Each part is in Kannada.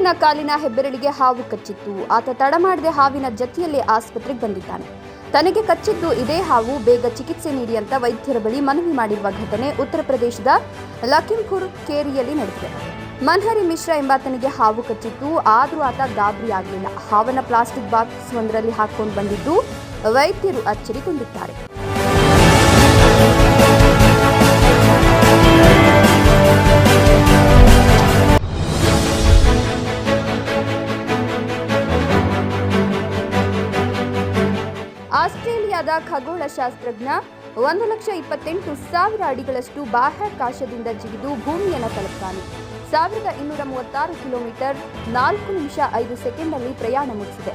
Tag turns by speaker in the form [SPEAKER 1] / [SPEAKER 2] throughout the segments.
[SPEAKER 1] ವ್ಯಕ್ತಿಯೊಬ್ಬನ ಕಾಲಿನ ಹೆಬ್ಬೆರಳಿಗೆ ಹಾವು ಕಚ್ಚಿತ್ತು. ಆತ ತಡ ಮಾಡದೆ ಹಾವಿನ ಜತೆಯಲ್ಲೇ ಆಸ್ಪತ್ರೆಗೆ ಬಂದಿದ್ದಾನೆ. ತನಗೆ ಕಚ್ಚಿದ್ದು ಇದೇ ಹಾವು ಬೇಗ ಚಿಕಿತ್ಸೆ ನೀಡಿ ಅಂತ ವೈದ್ಯರ ಬಳಿ ಮನವಿ ಮಾಡಿರುವ ಘಟನೆ ಉತ್ತರ ಪ್ರದೇಶದ ಲಖಿಂಪುರ್ ಕೇರಿಯಲ್ಲಿ ನಡೆದಿದೆ. ಮನ್ಹರಿ ಮಿಶ್ರಾ ಎಂಬಾತನಿಗೆ ಹಾವು ಕಚ್ಚಿತ್ತು. ಆದರೂ ಆತ ಗಾಬರಿ ಆಗಲಿಲ್ಲ. ಹಾವನ್ನ ಪ್ಲಾಸ್ಟಿಕ್ ಬಾಕ್ಸ್ ಒಂದರಲ್ಲಿ ಹಾಕೊಂಡು ಬಂದಿದ್ದು ವೈದ್ಯರು ಅಚ್ಚರಿಗೊಂಡಿದ್ದಾರೆ ಖಗೋಳಶಾಸ್ತ್ರಜ್ಞ, ಒಂದು ಲಕ್ಷ ಇಪ್ಪತ್ತೆಂಟು ಸಾವಿರ ಅಡಿಗಳಷ್ಟು ಬಾಹ್ಯಾಕಾಶದಿಂದ ಜಿಗಿದು ಭೂಮಿಯನ್ನು ತಲುಪ್ತಾನೆ. ಸಾವಿರದ ಇನ್ನೂರ ಮೂವತ್ತಾರು ಕಿಲೋಮೀಟರ್ ನಾಲ್ಕು ನಿಮಿಷ ಐದು ಸೆಕೆಂಡ್ನಲ್ಲಿ ಪ್ರಯಾಣ ಮುಗಿಸಿದೆ.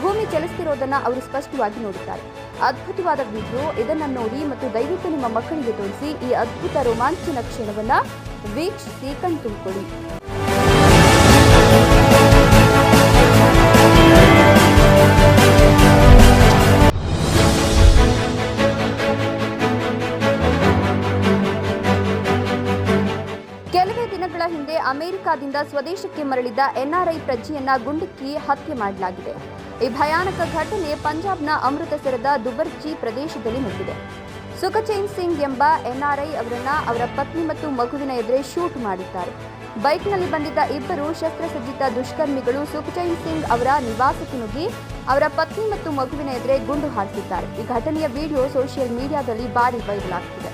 [SPEAKER 1] ಭೂಮಿ ಚಲಿಸ್ತಿರೋದನ್ನು ಅವರು ಸ್ಪಷ್ಟವಾಗಿ ನೋಡುತ್ತಾರೆ. ಅದ್ಭುತವಾದ ವಿಡಿಯೋ, ಇದನ್ನು ನೋಡಿ ಮತ್ತು ದಯವಿಟ್ಟು ನಿಮ್ಮ ಮಕ್ಕಳಿಗೆ ತೋರಿಸಿ ಈ ಅದ್ಭುತ ರೋಮಾಂಚನ ಕ್ಷಣವನ್ನು ವೀಕ್ಷಿಸಿ ಕಣ್ತುಂಬಿಕೊಳ್ಳಿ. ಹಿಂದೆ ಅಮೆರಿಕಾದಿಂದ ಸ್ವದೇಶಕ್ಕೆ ಮರಳಿದ ಎನ್ಆರ್ಐ ಪ್ರಜೆಯನ್ನ ಗುಂಡಿಕ್ಕಿ ಹತ್ಯೆ ಮಾಡಲಾಗಿದೆ. ಈ ಭಯಾನಕ ಘಟನೆ ಪಂಜಾಬ್ನ ಅಮೃತಸರದ ದುಬರ್ಜಿ ಪ್ರದೇಶದಲ್ಲಿ ನಡೆದಿದೆ. ಸುಖಚೈನ್ ಸಿಂಗ್ ಎಂಬ ಎನ್ಆರ್ಐ ಅವರನ್ನ ಅವರ ಪತ್ನಿ ಮತ್ತು ಮಗುವಿನ ಎದುರೇ ಶೂಟ್ ಮಾಡಿದ್ದಾರೆ. ಬೈಕ್ನಲ್ಲಿ ಬಂದಿದ್ದ ಇಬ್ಬರು ಶಸ್ತ್ರಸಜ್ಜಿತ ದುಷ್ಕರ್ಮಿಗಳು ಸುಖಚೈನ್ ಸಿಂಗ್ ಅವರ ನಿವಾಸಕ್ಕೆ ನುಗ್ಗಿ ಅವರ ಪತ್ನಿ ಮತ್ತು ಮಗುವಿನ ಎದುರೇ ಗುಂಡು ಹಾರಿಸಿದ್ದಾರೆ. ಈ ಘಟನೆಯ ವಿಡಿಯೋ ಸೋಷಿಯಲ್ ಮೀಡಿಯಾದಲ್ಲಿ ಭಾರಿ ವೈರಲ್ ಆಗ್ತಿದೆ.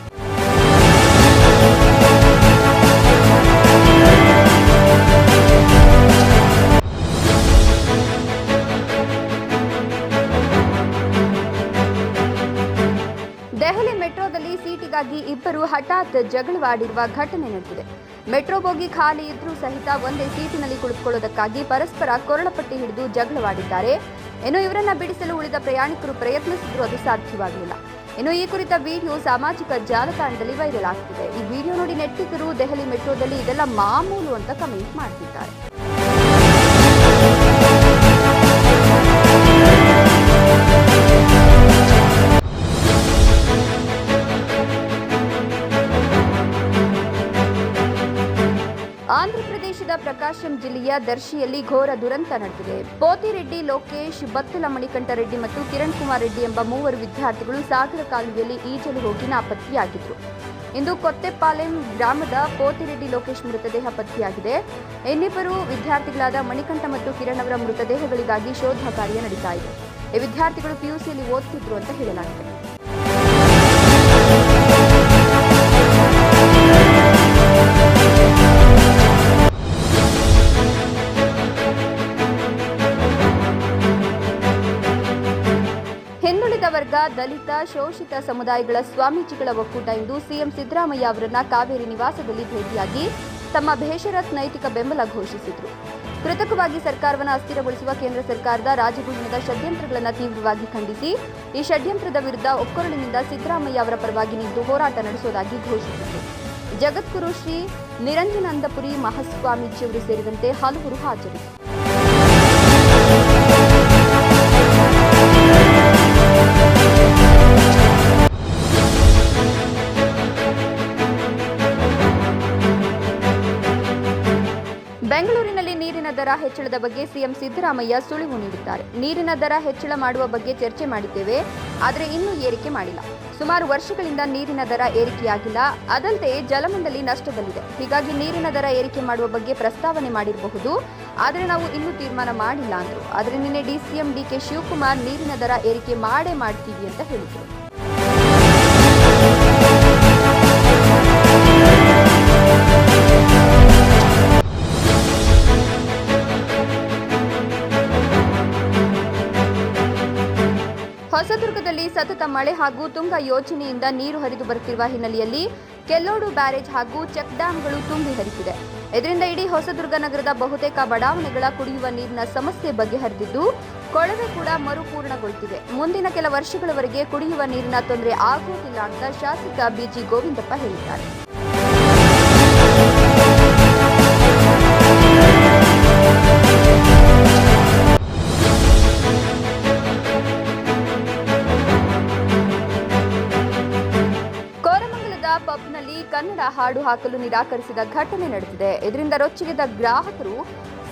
[SPEAKER 1] ಹಠಾತ್ ಜಗಳವಾಡಿರುವ ಘಟನೆ ನಡೆದಿದೆ. ಮೆಟ್ರೋ ಬೋಗಿ ಖಾಲಿ ಇದ್ರೂ ಸಹಿತ ಒಂದೇ ಸೀಟಿನಲ್ಲಿ ಕುಳಿತುಕೊಳ್ಳೋದಕ್ಕಾಗಿ ಪರಸ್ಪರ ಕೊರಳಪಟ್ಟಿ ಹಿಡಿದು ಜಗಳವಾಡಿದ್ದಾರೆ. ಇನ್ನು ಇವರನ್ನ ಬಿಡಿಸಲು ಉಳಿದ ಪ್ರಯಾಣಿಕರು ಪ್ರಯತ್ನಿಸಿದ್ರು ಅದು ಸಾಧ್ಯವಾಗಲಿಲ್ಲ. ಇನ್ನು ಈ ಕುರಿತ ವಿಡಿಯೋ ಸಾಮಾಜಿಕ ಜಾಲತಾಣದಲ್ಲಿ ವೈರಲ್ ಆಗ್ತಿದೆ. ಈ ವಿಡಿಯೋ ನೋಡಿ ನೆಟ್ಟಿಗರು ದೆಹಲಿ ಮೆಟ್ರೋದಲ್ಲಿ ಇದೆಲ್ಲ ಮಾಮೂಲು ಅಂತ ಕಮೆಂಟ್ ಮಾಡ್ತಿದ್ದಾರೆ. ಆಂಧ್ರಪ್ರದೇಶದ ಪ್ರಕಾಶಂ ಜಿಲ್ಲೆಯ ದರ್ಶಿಯಲ್ಲಿ ಘೋರ ದುರಂತ ನಡೆದಿದೆ. ಪೋತಿರೆಡ್ಡಿ, ಲೋಕೇಶ್, ಬತ್ತಲ ಮಣಿಕಂಠರೆಡ್ಡಿ ಮತ್ತು ಕಿರಣ್ ಕುಮಾರ್ ರೆಡ್ಡಿ ಎಂಬ ಮೂವರು ವಿದ್ಯಾರ್ಥಿಗಳು ಸಾಗರ ಕಾಲುವೆಯಲ್ಲಿ ಈಜಲು ಹೋಗಿ ನಾಪತ್ತೆಯಾಗಿದ್ದರು ಇಂದು ಕೊತ್ತೆಪಾಲೆಂ ಗ್ರಾಮದ ಪೋತಿರೆಡ್ಡಿ, ಲೋಕೇಶ್ ಮೃತದೇಹ ಪತ್ತೆಯಾಗಿದೆ. ಇನ್ನಿಬ್ಬರು ವಿದ್ಯಾರ್ಥಿಗಳಾದ ಮಣಿಕಂಠ ಮತ್ತು ಕಿರಣ್ ಅವರ ಮೃತದೇಹಗಳಿಗಾಗಿ ಶೋಧ ಕಾರ್ಯ ನಡೀತಾ ಇದೆ. ಈ ವಿದ್ಯಾರ್ಥಿಗಳು ಪಿಯುಸಿಯಲ್ಲಿ ಓದ್ತಿದ್ರು ಅಂತ ಹೇಳಲಾಗಿದೆ. ವರ್ಗ ದಲಿತ, ಶೋಷಿತ ಸಮುದಾಯಗಳ ಸ್ವಾಮೀಜಿಗಳ ಒಕ್ಕೂಟ ಇಂದು ಸಿಎಂ ಸಿದ್ದರಾಮಯ್ಯ ಅವರನ್ನ ಕಾವೇರಿ ನಿವಾಸದಲ್ಲಿ ಭೇಟಿಯಾಗಿ ತಮ್ಮ ಭೇಷರತ್ ನೈತಿಕ ಬೆಂಬಲ ಘೋಷಿಸಿದರು. ಕೃತಕವಾಗಿ ಸರ್ಕಾರವನ್ನು ಅಸ್ಥಿರಗೊಳಿಸುವ ಕೇಂದ್ರ ಸರ್ಕಾರದ ರಾಜಭವನದ ಷಡ್ಯಂತ್ರಗಳನ್ನು ತೀವ್ರವಾಗಿ ಖಂಡಿಸಿ, ಈ ಷಡ್ಯಂತ್ರದ ವಿರುದ್ಧ ಒಕ್ಕೊರಳಿನಿಂದ ಸಿದ್ದರಾಮಯ್ಯ ಅವರ ಪರವಾಗಿ ನಿಂತು ಹೋರಾಟ ನಡೆಸುವುದಾಗಿ ಘೋಷಿಸಿದರು. ಜಗದ್ಗುರು ಶ್ರೀ ನಿರಂಜನಂದಪುರಿ ಮಹಾಸ್ವಾಮೀಜಿಯವರು ಸೇರಿದಂತೆ ಹಲವರು ಹಾಜರಿದ್ದರು. ಹೆಚ್ಚಳದ ಬಗ್ಗೆ ಸಿಎಂ ಸಿದ್ದರಾಮಯ್ಯ ಸುಳಿವು ನೀಡಿದ್ದಾರೆ. ನೀರಿನ ದರ ಹೆಚ್ಚಳ ಮಾಡುವ ಬಗ್ಗೆ ಚರ್ಚೆ ಮಾಡಿದ್ದೇವೆ, ಆದರೆ ಇನ್ನೂ ಏರಿಕೆ ಮಾಡಿಲ್ಲ. ಸುಮಾರು ವರ್ಷಗಳಿಂದ ನೀರಿನ ದರ ಏರಿಕೆಯಾಗಿಲ್ಲ ಅದಲ್ಲದೆ ಜಲಮಂಡಲಿ ನಷ್ಟದಲ್ಲಿದೆ. ಹೀಗಾಗಿ ನೀರಿನ ದರ ಏರಿಕೆ ಮಾಡುವ ಬಗ್ಗೆ ಪ್ರಸ್ತಾವನೆ ಮಾಡಿರಬಹುದು, ಆದರೆ ನಾವು ಇನ್ನೂ ತೀರ್ಮಾನ ಮಾಡಿಲ್ಲ ಅಂದರು. ಆದರೆ ನಿನ್ನೆ ಡಿಸಿಎಂ ಡಿಕೆ ಶಿವಕುಮಾರ್ ನೀರಿನ ದರ ಏರಿಕೆ ಮಾಡೇ ಮಾಡ್ತೀವಿ ಅಂತ ಹೇಳಿದರು. ಹೊಸದುರ್ಗದಲ್ಲಿ ಸತತ ಮಳೆ ಹಾಗೂ ತುಂಗ ಯೋಜನೆಯಿಂದ ನೀರು ಹರಿದು ಬರುತ್ತಿರುವ ಹಿನ್ನೆಲೆಯಲ್ಲಿ ಕೆಲ್ಲೋಡು ಬ್ಯಾರೇಜ್ ಹಾಗೂ ಚೆಕ್ ಡ್ಯಾಂಗಳು ತುಂಬಿ ಹರಿಸಿದೆ ಇದರಿಂದ ಇಡೀ ಹೊಸದುರ್ಗ ನಗರದ ಬಹುತೇಕ ಬಡಾವಣೆಗಳ ಕುಡಿಯುವ ನೀರಿನ ಸಮಸ್ಯೆ ಬಗೆಹರಿದಿದ್ದು, ಕೊಳವೆ ಕೂಡ ಮರುಪೂರ್ಣಗೊಳ್ತಿದೆ ಮುಂದಿನ ಕೆಲ ವರ್ಷಗಳವರೆಗೆ ಕುಡಿಯುವ ನೀರಿನ ತೊಂದರೆ ಆಗುವುದಿಲ್ಲ ಅಂತ ಶಾಸಕ ಬಿಜಿ ಗೋವಿಂದಪ್ಪ ಹೇಳಿದ್ದಾರೆ. ಪಬ್ನಲ್ಲಿ ಕನ್ನಡ ಹಾಡು ಹಾಕಲು ನಿರಾಕರಿಸಿದ ಘಟನೆ ನಡೆದಿದೆ. ಇದರಿಂದ ರೊಚ್ಚಿಗೆದ ಗ್ರಾಹಕರು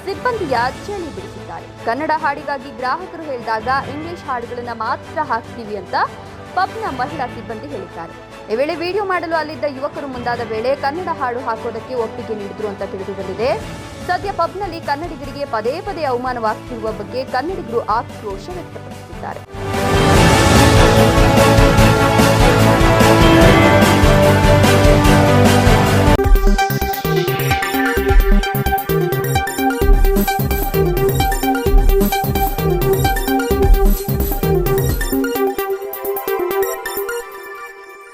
[SPEAKER 1] ಸಿಬ್ಬಂದಿಯ ಚಳಿ ಬಿಡಿಸಿದ್ದಾರೆ. ಕನ್ನಡ ಹಾಡಿಗಾಗಿ ಗ್ರಾಹಕರು ಹೇಳಿದಾಗ ಇಂಗ್ಲಿಷ್ ಹಾಡುಗಳನ್ನು ಮಾತ್ರ ಹಾಕ್ತೀವಿ ಅಂತ ಪಬ್ನ ಮಹಿಳಾ ಸಿಬ್ಬಂದಿ ಹೇಳಿದ್ದಾರೆ. ಈ ವೇಳೆ ವಿಡಿಯೋ ಮಾಡಲು ಅಲ್ಲಿದ್ದ ಯುವಕರು ಮುಂದಾದ ವೇಳೆ ಕನ್ನಡ ಹಾಡು ಹಾಕೋದಕ್ಕೆ ಒಪ್ಪಿಗೆ ನೀಡಿದ್ರು ಅಂತ ತಿಳಿದು ಬಂದಿದೆ ಸದ್ಯ ಪಬ್ನಲ್ಲಿ ಕನ್ನಡಿಗರಿಗೆ ಪದೇ ಪದೇ ಅವಮಾನವಾಗ್ತಿರುವ ಬಗ್ಗೆ ಕನ್ನಡಿಗರು ಆಕ್ರೋಶ ವ್ಯಕ್ತಪಡಿಸಿದ್ದಾರೆ.